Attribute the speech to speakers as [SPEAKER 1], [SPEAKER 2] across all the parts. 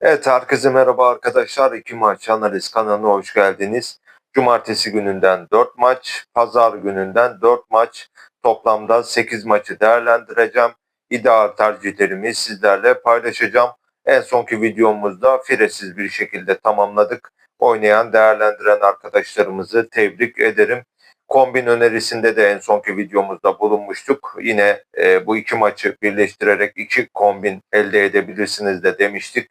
[SPEAKER 1] Evet herkese merhaba arkadaşlar. İki maç analiz kanalına hoş geldiniz. Cumartesi gününden 4 maç, pazar gününden 4 maç. Toplamda 8 maçı değerlendireceğim. İdeal tercihlerimi sizlerle paylaşacağım. En sonki videomuzda firesiz bir şekilde tamamladık. Oynayan, değerlendiren arkadaşlarımızı tebrik ederim. Kombin önerisinde de en sonki videomuzda bulunmuştuk. Yine e, bu iki maçı birleştirerek iki kombin elde edebilirsiniz de demiştik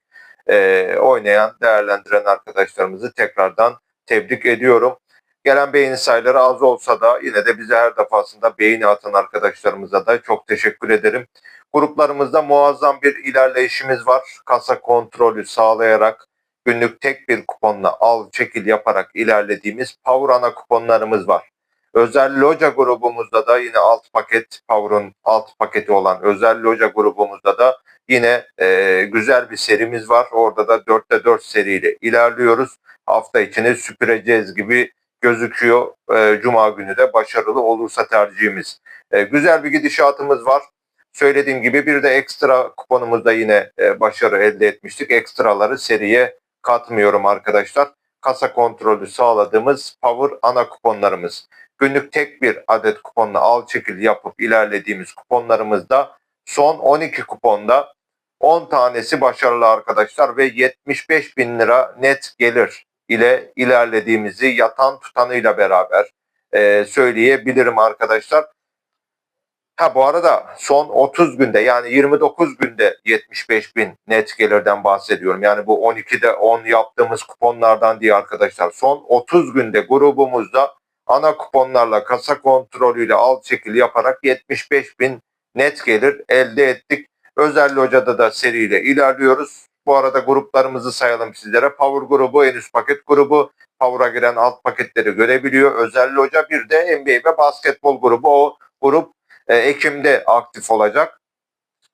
[SPEAKER 1] e, oynayan, değerlendiren arkadaşlarımızı tekrardan tebrik ediyorum. Gelen beğeni sayıları az olsa da yine de bize her defasında beğeni atan arkadaşlarımıza da çok teşekkür ederim. Gruplarımızda muazzam bir ilerleyişimiz var. Kasa kontrolü sağlayarak günlük tek bir kuponla al çekil yaparak ilerlediğimiz Power Ana kuponlarımız var. Özel loca grubumuzda da yine alt paket Power'un alt paketi olan özel loca grubumuzda da Yine e, güzel bir serimiz var. Orada da 4'te 4 seriyle ilerliyoruz. Hafta içini süpüreceğiz gibi gözüküyor. E, Cuma günü de başarılı olursa tercihimiz. E, güzel bir gidişatımız var. Söylediğim gibi bir de ekstra kuponumuzda yine e, başarı elde etmiştik. Ekstraları seriye katmıyorum arkadaşlar. Kasa kontrolü sağladığımız Power ana kuponlarımız. Günlük tek bir adet kuponla al çekil yapıp ilerlediğimiz kuponlarımızda son 12 kuponda 10 tanesi başarılı arkadaşlar ve 75 bin lira net gelir ile ilerlediğimizi yatan tutanıyla beraber e, söyleyebilirim arkadaşlar. Ha bu arada son 30 günde yani 29 günde 75 bin net gelirden bahsediyorum. Yani bu 12'de 10 yaptığımız kuponlardan diye arkadaşlar. Son 30 günde grubumuzda ana kuponlarla kasa kontrolüyle alt şekil yaparak 75 bin net gelir elde ettik. Özel Loca'da da seriyle ilerliyoruz. Bu arada gruplarımızı sayalım sizlere. Power grubu, en üst paket grubu, Power'a giren alt paketleri görebiliyor. Özel Loca bir de NBA ve basketbol grubu. O grup e, Ekim'de aktif olacak.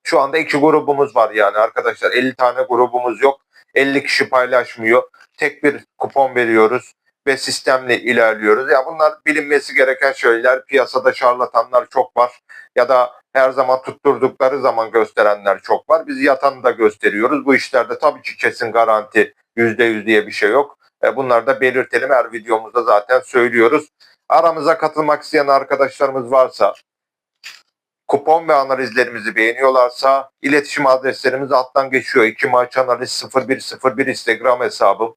[SPEAKER 1] Şu anda iki grubumuz var yani arkadaşlar. 50 tane grubumuz yok. 50 kişi paylaşmıyor. Tek bir kupon veriyoruz ve sistemle ilerliyoruz. Ya bunlar bilinmesi gereken şeyler. Piyasada şarlatanlar çok var. Ya da her zaman tutturdukları zaman gösterenler çok var. Biz yatanı da gösteriyoruz. Bu işlerde tabii ki kesin garanti %100 diye bir şey yok. E, bunları da belirtelim. Her videomuzda zaten söylüyoruz. Aramıza katılmak isteyen arkadaşlarımız varsa kupon ve analizlerimizi beğeniyorlarsa iletişim adreslerimiz alttan geçiyor. İki maç analiz 0101 Instagram hesabım.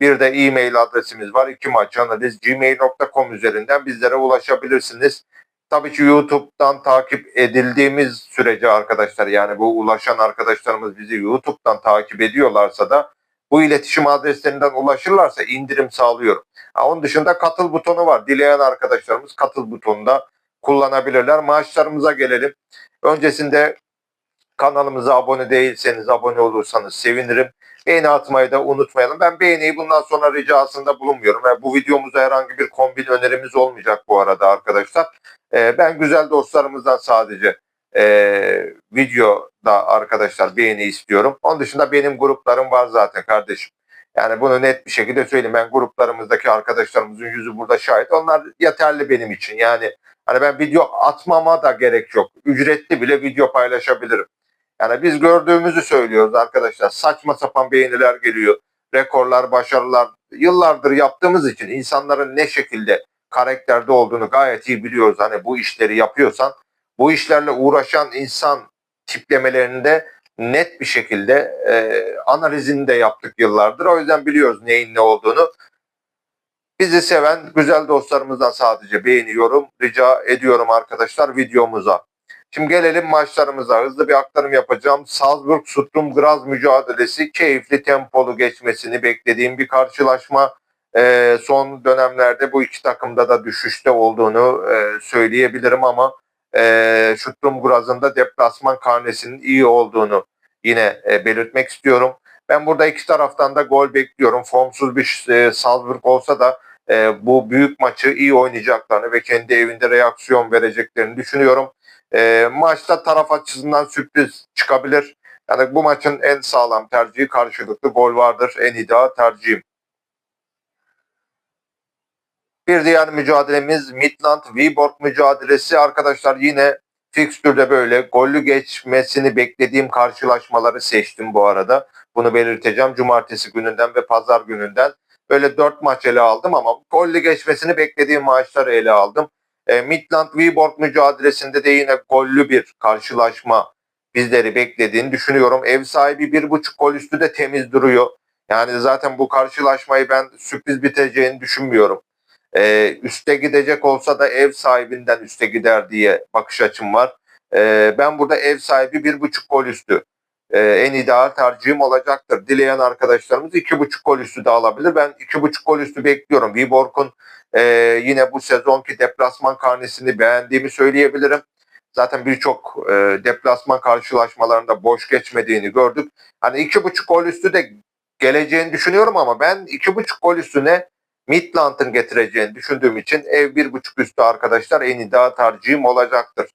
[SPEAKER 1] Bir de e-mail adresimiz var. İki maç analiz gmail.com üzerinden bizlere ulaşabilirsiniz. Tabii ki YouTube'dan takip edildiğimiz sürece arkadaşlar yani bu ulaşan arkadaşlarımız bizi YouTube'dan takip ediyorlarsa da bu iletişim adreslerinden ulaşırlarsa indirim sağlıyorum. Ha, onun dışında katıl butonu var. Dileyen arkadaşlarımız katıl butonunda kullanabilirler. Maaşlarımıza gelelim. Öncesinde kanalımıza abone değilseniz abone olursanız sevinirim. Beğeni atmayı da unutmayalım. Ben beğeniyi bundan sonra ricasında bulunmuyorum. Yani bu videomuzda herhangi bir kombin önerimiz olmayacak bu arada arkadaşlar. Ee, ben güzel dostlarımızdan sadece e, videoda arkadaşlar beğeni istiyorum. Onun dışında benim gruplarım var zaten kardeşim. Yani bunu net bir şekilde söyleyeyim. Ben gruplarımızdaki arkadaşlarımızın yüzü burada şahit. Onlar yeterli benim için. Yani hani ben video atmama da gerek yok. Ücretli bile video paylaşabilirim. Yani biz gördüğümüzü söylüyoruz arkadaşlar. Saçma sapan beğeniler geliyor. Rekorlar, başarılar yıllardır yaptığımız için insanların ne şekilde karakterde olduğunu gayet iyi biliyoruz. Hani bu işleri yapıyorsan bu işlerle uğraşan insan tiplemelerinde net bir şekilde e, analizini de yaptık yıllardır. O yüzden biliyoruz neyin ne olduğunu. Bizi seven güzel dostlarımızdan sadece beğeni, yorum rica ediyorum arkadaşlar videomuza. Şimdi gelelim maçlarımıza. Hızlı bir aktarım yapacağım. Salzburg Sturm Graz mücadelesi keyifli tempolu geçmesini beklediğim bir karşılaşma. Ee, son dönemlerde bu iki takımda da düşüşte olduğunu e, söyleyebilirim ama e, Sturm Graz'ın da deplasman karnesinin iyi olduğunu yine e, belirtmek istiyorum. Ben burada iki taraftan da gol bekliyorum. Formsuz bir e, Salzburg olsa da e, bu büyük maçı iyi oynayacaklarını ve kendi evinde reaksiyon vereceklerini düşünüyorum. E, maçta taraf açısından sürpriz çıkabilir. Yani bu maçın en sağlam tercihi karşılıklı gol vardır. En ideal tercihim. Bir diğer mücadelemiz Midland Viborg mücadelesi. Arkadaşlar yine fikstürde böyle gollü geçmesini beklediğim karşılaşmaları seçtim bu arada. Bunu belirteceğim. Cumartesi gününden ve pazar gününden. Böyle dört maç ele aldım ama gollü geçmesini beklediğim maçları ele aldım. E, Midland Viborg mücadelesinde de yine gollü bir karşılaşma bizleri beklediğini düşünüyorum. Ev sahibi bir buçuk gol üstü de temiz duruyor. Yani zaten bu karşılaşmayı ben sürpriz biteceğini düşünmüyorum. E, üste gidecek olsa da ev sahibinden üste gider diye bakış açım var. E, ben burada ev sahibi bir buçuk gol üstü e, en ideal tercihim olacaktır. Dileyen arkadaşlarımız iki buçuk gol üstü de alabilir. Ben iki buçuk gol üstü bekliyorum. Viborg'un e, yine bu sezonki deplasman karnesini beğendiğimi söyleyebilirim. Zaten birçok e, deplasman karşılaşmalarında boş geçmediğini gördük. Hani iki buçuk gol üstü de geleceğini düşünüyorum ama ben iki buçuk gol üstüne Midland'ın getireceğini düşündüğüm için ev bir buçuk üstü arkadaşlar en ideal tercihim olacaktır.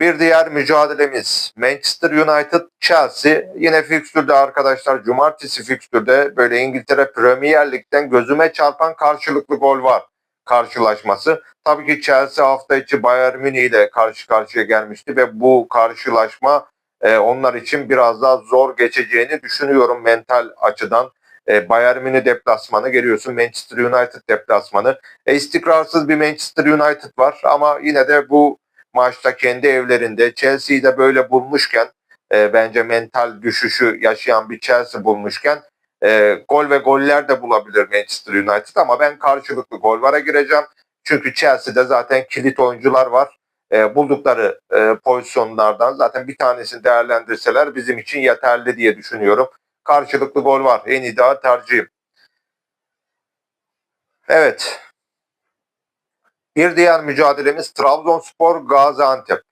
[SPEAKER 1] Bir diğer mücadelemiz Manchester United Chelsea. Yine fikstürde arkadaşlar cumartesi fikstürde böyle İngiltere Premier Lig'den gözüme çarpan karşılıklı gol var karşılaşması. Tabii ki Chelsea hafta içi Bayern Münih ile karşı karşıya gelmişti ve bu karşılaşma e, onlar için biraz daha zor geçeceğini düşünüyorum mental açıdan. E, Bayern Münih deplasmanı geliyorsun Manchester United deplasmanı. E, istikrarsız bir Manchester United var ama yine de bu maçta kendi evlerinde Chelsea'yi de böyle bulmuşken e, bence mental düşüşü yaşayan bir Chelsea bulmuşken e, gol ve goller de bulabilir Manchester United ama ben karşılıklı gol vara gireceğim. Çünkü Chelsea'de zaten kilit oyuncular var. E, buldukları e, pozisyonlardan zaten bir tanesini değerlendirseler bizim için yeterli diye düşünüyorum. Karşılıklı gol var. En ideal tercihim. Evet. Bir diğer mücadelemiz Trabzonspor Gaziantep.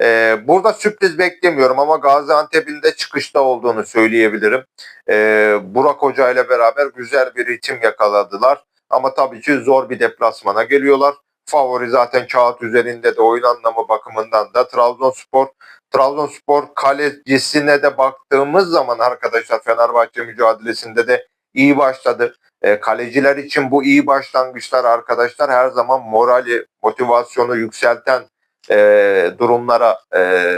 [SPEAKER 1] Ee, burada sürpriz beklemiyorum ama Gaziantep'in de çıkışta olduğunu söyleyebilirim. Ee, Burak Hoca ile beraber güzel bir ritim yakaladılar. Ama tabii ki zor bir deplasmana geliyorlar. Favori zaten kağıt üzerinde de oyun anlamı bakımından da Trabzonspor. Trabzonspor kalecisine de baktığımız zaman arkadaşlar Fenerbahçe mücadelesinde de iyi başladı. E, kaleciler için bu iyi başlangıçlar arkadaşlar her zaman morali, motivasyonu yükselten e, durumlara e,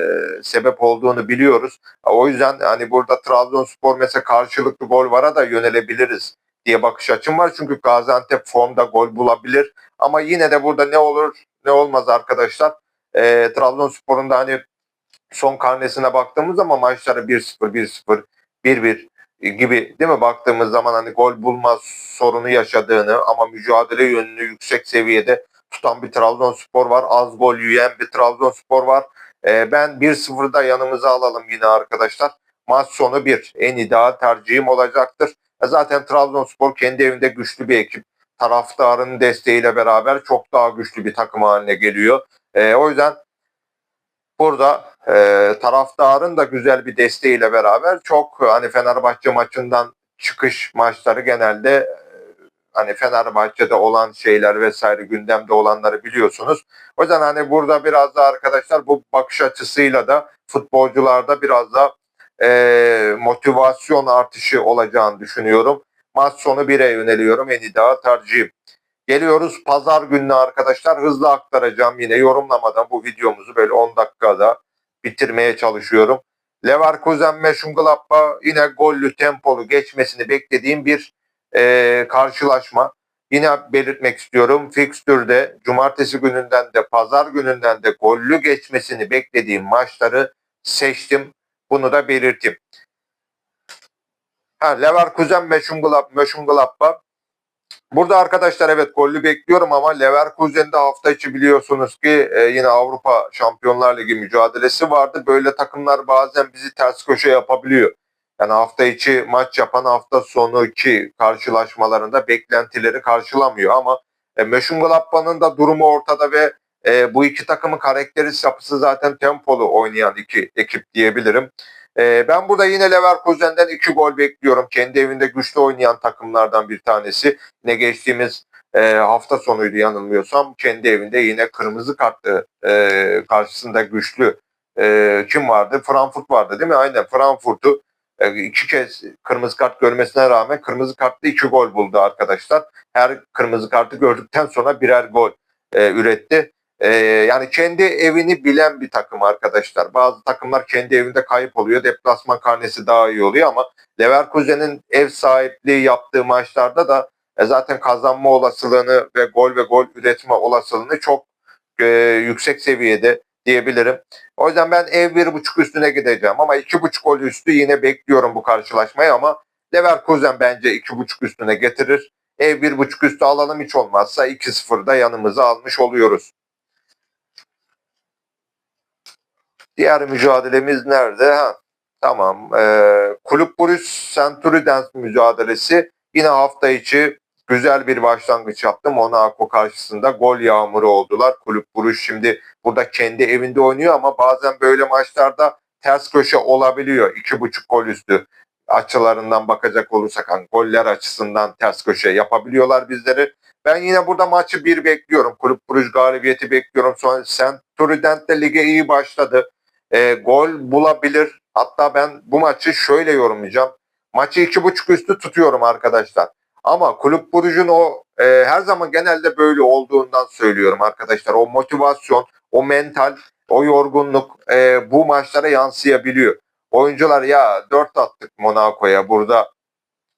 [SPEAKER 1] sebep olduğunu biliyoruz. O yüzden hani burada Trabzonspor mesela karşılıklı gol vara da yönelebiliriz diye bakış açım var. Çünkü Gaziantep formda gol bulabilir. Ama yine de burada ne olur ne olmaz arkadaşlar. E, Trabzonspor'un da hani son karnesine baktığımız zaman maçları 1-0, 1-0, 1-1 gibi değil mi baktığımız zaman hani gol bulma sorunu yaşadığını ama mücadele yönünü yüksek seviyede tutan bir Trabzonspor var. Az gol yiyen bir Trabzonspor var. Ee, ben 1-0'da yanımıza alalım yine arkadaşlar. Maç sonu 1. En ideal tercihim olacaktır. E zaten Trabzonspor kendi evinde güçlü bir ekip. Taraftarın desteğiyle beraber çok daha güçlü bir takım haline geliyor. E, o yüzden burada e, taraftarın da güzel bir desteğiyle beraber çok hani Fenerbahçe maçından çıkış maçları genelde e, hani Fenerbahçe'de olan şeyler vesaire gündemde olanları biliyorsunuz. O yüzden hani burada biraz da arkadaşlar bu bakış açısıyla da futbolcularda biraz da e, motivasyon artışı olacağını düşünüyorum. Maç sonu 1'e yöneliyorum. En ideal tercihim. Geliyoruz pazar gününe arkadaşlar. Hızlı aktaracağım yine yorumlamadan bu videomuzu böyle 10 dakikada bitirmeye çalışıyorum. Leverkusen Mönchengladbach yine gollü tempolu geçmesini beklediğim bir e, karşılaşma. Yine belirtmek istiyorum. Fikstürde cumartesi gününden de pazar gününden de gollü geçmesini beklediğim maçları seçtim. Bunu da belirteyim. Ha, Leverkusen Mönchengladbach Burada arkadaşlar evet gollü bekliyorum ama Leverkusen'de hafta içi biliyorsunuz ki e, yine Avrupa Şampiyonlar Ligi mücadelesi vardı. Böyle takımlar bazen bizi ters köşe yapabiliyor. Yani hafta içi maç yapan hafta sonu ki karşılaşmalarında beklentileri karşılamıyor ama e, Mönchengladbach'ın da durumu ortada ve e, bu iki takımın karakteri yapısı zaten tempolu oynayan iki ekip diyebilirim. E, ben burada yine Leverkusen'den iki gol bekliyorum. Kendi evinde güçlü oynayan takımlardan bir tanesi. Ne geçtiğimiz e, hafta sonuydu yanılmıyorsam. Kendi evinde yine kırmızı kartlı e, karşısında güçlü e, kim vardı? Frankfurt vardı değil mi? Aynen Frankfurt'u e, iki kez kırmızı kart görmesine rağmen kırmızı kartlı iki gol buldu arkadaşlar. Her kırmızı kartı gördükten sonra birer gol e, üretti. Ee, yani kendi evini bilen bir takım arkadaşlar. Bazı takımlar kendi evinde kayıp oluyor. Deplasman karnesi daha iyi oluyor ama Leverkusen'in ev sahipliği yaptığı maçlarda da e, zaten kazanma olasılığını ve gol ve gol üretme olasılığını çok e, yüksek seviyede diyebilirim. O yüzden ben ev bir buçuk üstüne gideceğim ama iki buçuk gol üstü yine bekliyorum bu karşılaşmayı ama Leverkusen bence iki buçuk üstüne getirir. Ev bir buçuk üstü alalım hiç olmazsa 2-0'da yanımıza almış oluyoruz. Diğer mücadelemiz nerede? Ha, tamam. Ee, Kulüp Brugge Centurions mücadelesi yine hafta içi güzel bir başlangıç yaptı. Monaco karşısında gol yağmuru oldular. Kulüp Brugge şimdi burada kendi evinde oynuyor ama bazen böyle maçlarda ters köşe olabiliyor. İki buçuk gol üstü açılarından bakacak olursak hani goller açısından ters köşe yapabiliyorlar bizleri. Ben yine burada maçı bir bekliyorum. Kulüp Brugge galibiyeti bekliyorum. Sonra Centurions de lige iyi başladı. E, gol bulabilir. Hatta ben bu maçı şöyle yorumlayacağım. Maçı iki buçuk üstü tutuyorum arkadaşlar. Ama Kulüp Brugge'un o e, her zaman genelde böyle olduğundan söylüyorum arkadaşlar. O motivasyon, o mental, o yorgunluk e, bu maçlara yansıyabiliyor. Oyuncular ya 4 attık Monaco'ya burada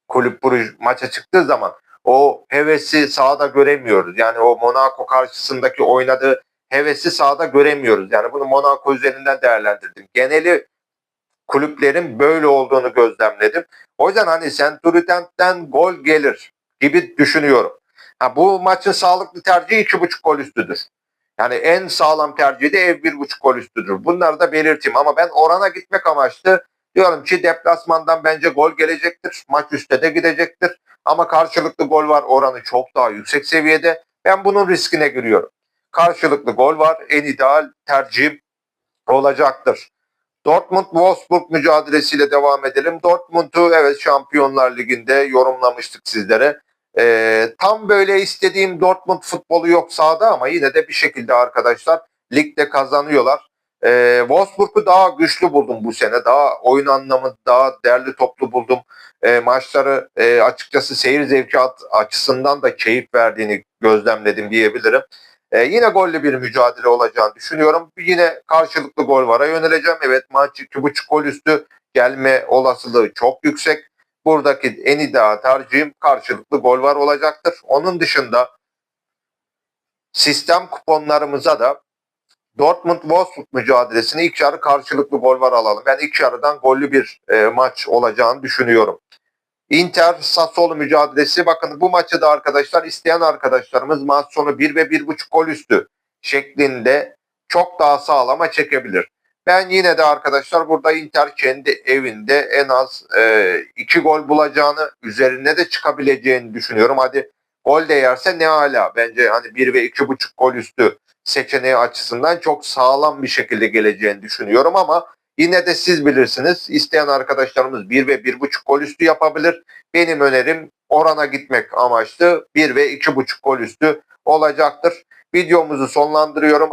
[SPEAKER 1] Kulüp Brugge maça çıktığı zaman o hevesi sahada göremiyoruz. Yani o Monaco karşısındaki oynadığı hevesi sahada göremiyoruz. Yani bunu Monaco üzerinden değerlendirdim. Geneli kulüplerin böyle olduğunu gözlemledim. O yüzden hani Centurion'den gol gelir gibi düşünüyorum. Ha, bu maçın sağlıklı tercihi iki buçuk gol üstüdür. Yani en sağlam tercihi de ev bir buçuk gol üstüdür. Bunları da belirteyim ama ben orana gitmek amaçlı diyorum ki deplasmandan bence gol gelecektir. Maç üstte de gidecektir. Ama karşılıklı gol var oranı çok daha yüksek seviyede. Ben bunun riskine giriyorum. Karşılıklı gol var. En ideal tercihim olacaktır. Dortmund-Wolfsburg mücadelesiyle devam edelim. Dortmund'u evet Şampiyonlar Ligi'nde yorumlamıştık sizlere. Ee, tam böyle istediğim Dortmund futbolu yok sahada ama yine de bir şekilde arkadaşlar ligde kazanıyorlar. Ee, Wolfsburg'u daha güçlü buldum bu sene. Daha oyun anlamı daha değerli toplu buldum. Ee, maçları e, açıkçası seyir zevki açısından da keyif verdiğini gözlemledim diyebilirim. Ee, yine gollü bir mücadele olacağını düşünüyorum. Yine karşılıklı gol vara yöneleceğim. Evet maç 2.5 gol üstü gelme olasılığı çok yüksek. Buradaki en ideal tercihim karşılıklı gol var olacaktır. Onun dışında sistem kuponlarımıza da Dortmund-Wolfsburg mücadelesini ilk yarı karşılıklı gol var alalım. Ben ilk yarıdan gollü bir e, maç olacağını düşünüyorum. Inter Sassuolo mücadelesi bakın bu maçı da arkadaşlar isteyen arkadaşlarımız maç sonu 1 ve 1.5 gol üstü şeklinde çok daha sağlama çekebilir. Ben yine de arkadaşlar burada Inter kendi evinde en az 2 e, gol bulacağını üzerine de çıkabileceğini düşünüyorum. Hadi gol de yerse ne hala bence hani 1 ve 2.5 gol üstü seçeneği açısından çok sağlam bir şekilde geleceğini düşünüyorum ama Yine de siz bilirsiniz. İsteyen arkadaşlarımız 1 ve 1.5 gol üstü yapabilir. Benim önerim orana gitmek amaçlı 1 ve 2.5 gol üstü olacaktır. Videomuzu sonlandırıyorum.